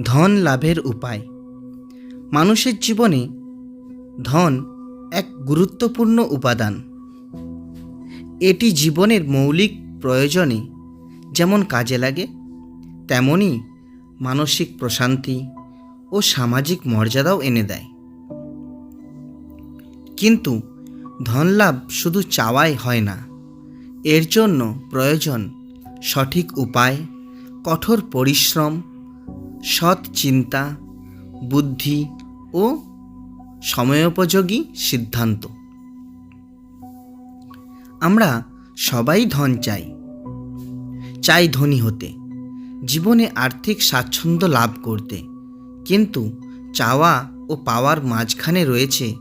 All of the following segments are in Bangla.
ধন লাভের উপায়। মানুষের জীবনে ধন এক গুরুত্বপূর্ণ উপাদান। এটি জীবনের মৌলিক প্রয়োজনে যেমন কাজে লাগে তেমনই মানসিক প্রশান্তি ও সামাজিক মর্যাদাও এনে দেয়। কিন্তু ধন লাভ শুধু চাওয়াই হয় না, এর জন্য প্রয়োজন সঠিক উপায়, কঠোর পরিশ্রম সৎ চিন্তা, বুদ্ধি ও সময়োপযোগী সিদ্ধান্ত। আমরা সবাই ধন চাই চাই ধনী হতে, জীবনে আর্থিক স্বাচ্ছন্দ্য লাভ করতে। কিন্তু চাওয়া ও পাওয়ার মাঝখানে রয়েছে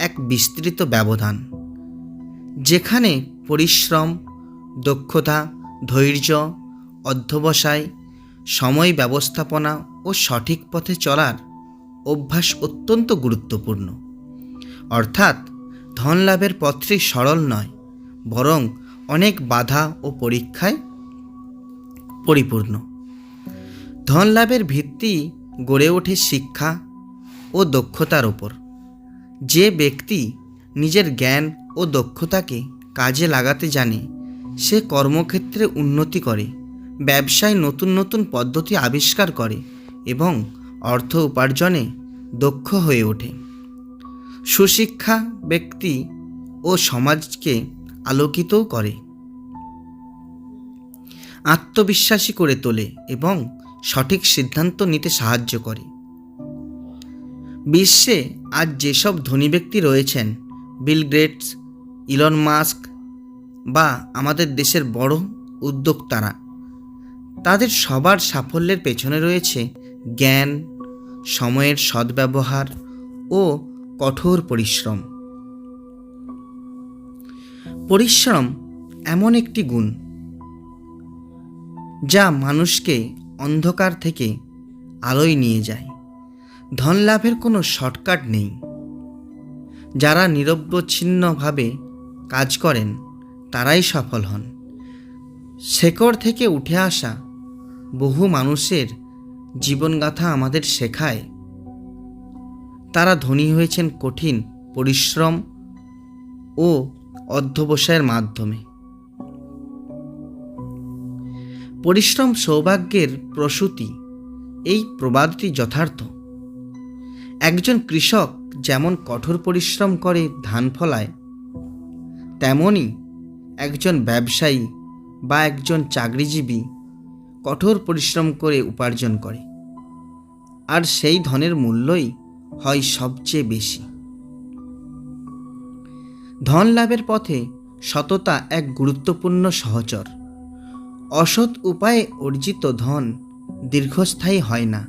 এক বিস্তৃত ব্যবধান, যেখানে পরিশ্রম, দক্ষতা, ধৈর্য, অধ্যবসায়, সময় ব্যবস্থাপনা ও সঠিক পথে চলার অভ্যাস অত্যন্ত গুরুত্বপূর্ণ। অর্থাৎ ধন লাভের পথটি সরল নয়, বরং অনেক বাধা ও পরীক্ষায় পরিপূর্ণ। ধন লাভের ভিত্তি গড়ে ওঠে শিক্ষা ও দক্ষতার ওপর। যে ব্যক্তি নিজের জ্ঞান ও দক্ষতাকে কাজে লাগাতে জানে, সে কর্মক্ষেত্রে উন্নতি করে, ব্যবসায় নতুন নতুন পদ্ধতি আবিষ্কার করে এবং অর্থ উপার্জনে দক্ষ হয়ে ওঠে। সুশিক্ষা ব্যক্তি ও সমাজকে আলোকিতও করে। আত্মবিশ্বাসী করে তোলে এবং সঠিক সিদ্ধান্ত নিতে সাহায্য করে। বিশ্বে আজ যেসব ধনী ব্যক্তি রয়েছেন, বিল গ্রেটস ইলন মাস্ক বা আমাদের দেশের বড় উদ্যোক্তারা, তাদের সবার সাফল্যের পেছনে রয়েছে জ্ঞান, সময়ের সদ্ব্যবহার ও কঠোর পরিশ্রম। পরিশ্রম এমন একটি গুণ যা মানুষকে অন্ধকার থেকে আলোয় নিয়ে যায়। ধন লাভের কোনো শর্টকাট নেই। যারা নিরবচ্ছিন্নভাবে কাজ করেন, তারাই সফল হন। শেকড় থেকে উঠে আসা বহু মানুষের জীবনগাথা আমাদের শেখায়। তারা ধনী হয়েছেন কঠিন, পরিশ্রম ও অধ্যবসায়ের মাধ্যমে। পরিশ্রম সৌভাগ্যের প্রসূতি, এই প্রবাদটি যথার্থ। একজন কৃষক যেমন কঠোর পরিশ্রম করে ধান ফলায় তেমনই একজন ব্যবসায়ী বা একজন চাকরিজীবী কঠোর পরিশ্রম করে উপার্জন করে। আর সেই ধনের মূল্যই হয় সবচেয়ে বেশি। ধন লাভের পথে সততা এক গুরুত্বপূর্ণ সহচর। অসৎ উপায়ে অর্জিত ধন দীর্ঘস্থায়ী হয় না।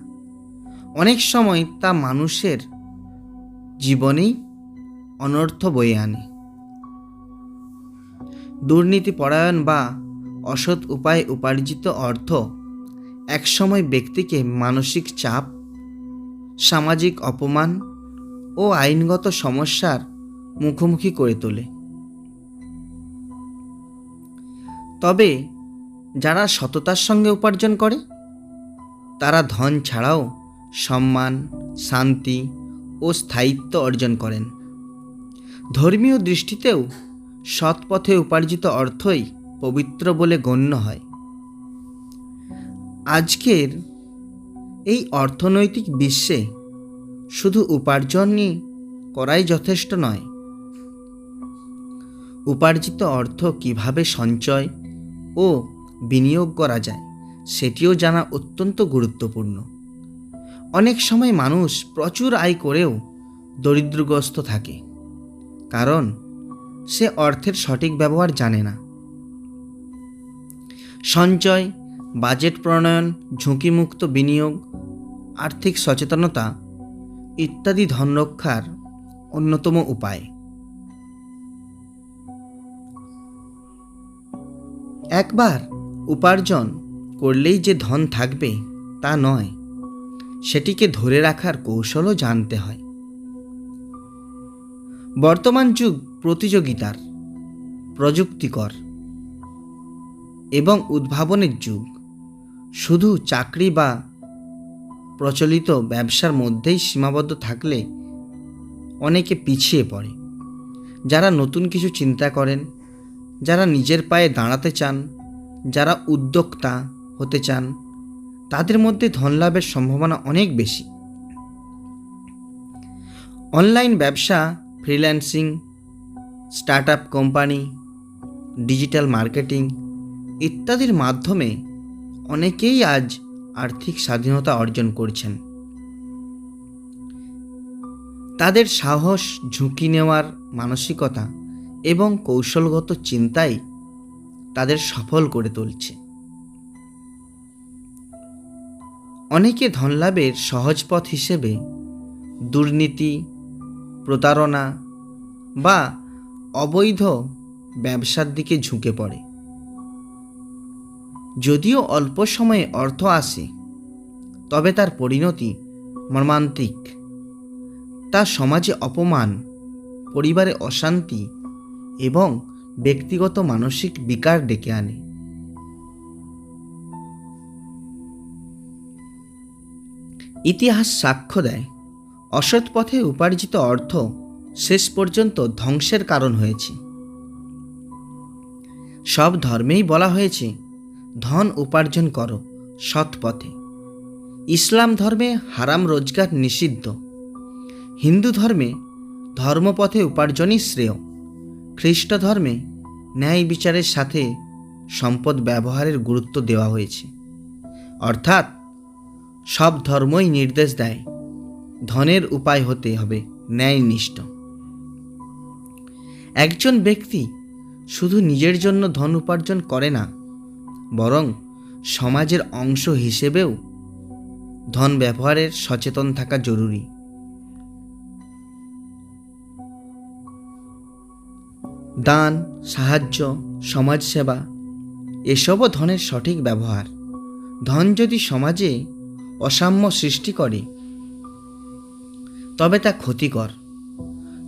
অনেক সময় তা মানুষের জীবনেই অনর্থ বয়ে আনে। দুর্নীতি পরায়ণ বা অসৎ উপায়ে উপার্জিত অর্থ। একসময় ব্যক্তিকে মানসিক চাপ, সামাজিক অপমান ও আইনগত সমস্যার মুখোমুখি করে তোলে। তবে যারা সততার সঙ্গে উপার্জন করে, তারা ধন ছাড়াও সম্মান, শান্তি ও স্থায়িত্ব অর্জন করেন। ধর্মীয় দৃষ্টিতেও সৎ পথে উপার্জিত অর্থই পবিত্র বলে গণ্য হয়। আজকের এই অর্থনৈতিক বিশ্বে শুধু উপার্জনই করাই যথেষ্ট নয়। উপার্জিত অর্থ কীভাবে সঞ্চয় ও বিনিয়োগ করা যায়, সেটিও জানা অত্যন্ত গুরুত্বপূর্ণ। অনেক সময় মানুষ প্রচুর আয় করেও দরিদ্রগ্রস্ত থাকে, কারণ সে অর্থের সঠিক ব্যবহার জানে না। সঞ্চয়, বাজেট প্রণয়ন, ঝুঁকিমুক্ত বিনিয়োগ, আর্থিক সচেতনতা ইত্যাদি ধন রক্ষার অন্যতম উপায়। একবার উপার্জন করলেই যে ধন থাকবে তা নয়, সেটিকে ধরে রাখার কৌশলও জানতে হয়। বর্তমান যুগ প্রতিযোগিতার প্রযুক্তিকর এবং উদ্ভাবনের যুগ। শুধু চাকরি বা প্রচলিত ব্যবসার মধ্যেই সীমাবদ্ধ থাকলে অনেকে পিছিয়ে পড়ে। যারা নতুন কিছু চিন্তা করেন, যারা নিজের পায়ে দাঁড়াতে চান, যারা উদ্যোক্তা হতে চান, তাদের মধ্যে ধনলাভের সম্ভাবনা অনেক বেশি। অনলাইন ব্যবসা, freelancing start up company, digital marketing ইত্যাদির মাধ্যমে অনেকেই আজ আর্থিক স্বাধীনতা অর্জন করছেন। তাদের সাহস, ঝুঁকি নেওয়ার মানসিকতা এবং কৌশলগত চিন্তাই তাদের সফল করে তুলছে। অনেকে ধনলাভের সহজ পথ হিসেবে দুর্নীতি, প্রতারণা বা অবৈধ ব্যবসার দিকে ঝুঁকে পড়ে। যদিও অল্প সময়ে অর্থ আসে, তবে তার পরিণতি মর্মান্তিক। তা সমাজে অপমান, পরিবারে অশান্তি এবং ব্যক্তিগত মানসিক বিকার ডেকে আনে। ইতিহাস সাক্ষ্য দেয়, অসৎ পথে উপার্জিত অর্থ শেষ পর্যন্ত ধ্বংসের কারণ হয়েছে। সব ধর্মেই বলা হয়েছে ধন উপার্জন করো সৎ পথে ইসলাম ধর্মে হারাম রোজগার নিষিদ্ধ। হিন্দু ধর্মে ধর্মপথে উপার্জনই শ্রেয়। খ্রিস্ট ধর্মে ন্যায় বিচারের সাথে সম্পদ ব্যবহারের গুরুত্ব দেওয়া হয়েছে। অর্থাৎ সব ধর্মই নির্দেশ দেয়, ধনের উপায় হতে হবে ন্যায়নিষ্ঠ একজন ব্যক্তি শুধু নিজের জন্য ধন উপার্জন করে না বরং সমাজের অংশ হিসেবেও ধন ব্যবহারের সচেতন থাকা জরুরি। দান, সাহায্য, সমাজসেবা, এসবও ধনের সঠিক ব্যবহার। ধন যদি সমাজে অসাম্য সৃষ্টি করে, তবে তা ক্ষতিকর।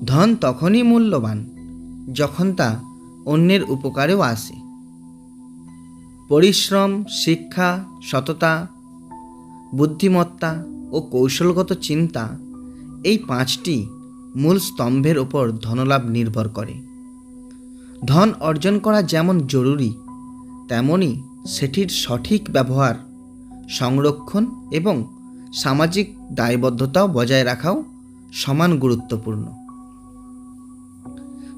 ধন তখনই মূল্যবান যখন তা অন্যের উপকারেও আসে। পরিশ্রম, শিক্ষা, সততা, বুদ্ধিমত্তা ও কৌশলগত চিন্তা এই পাঁচটি মূল স্তম্ভের ওপর ধনলাভ নির্ভর করে। ধন অর্জন করা যেমন জরুরি তেমনই সেটির সঠিক ব্যবহার, সংরক্ষণ এবং সামাজিক দায়বদ্ধতাও বজায় রাখাও সমান গুরুত্বপূর্ণ।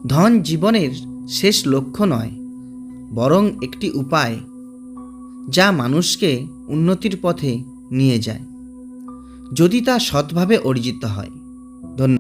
ধন জীবনের শেষ লক্ষ্য নয়, বরং একটি উপায় যা মানুষকে উন্নতির পথে নিয়ে যায়। যদি তা সৎভাবে অর্জিত হয়। ধন্যবাদ।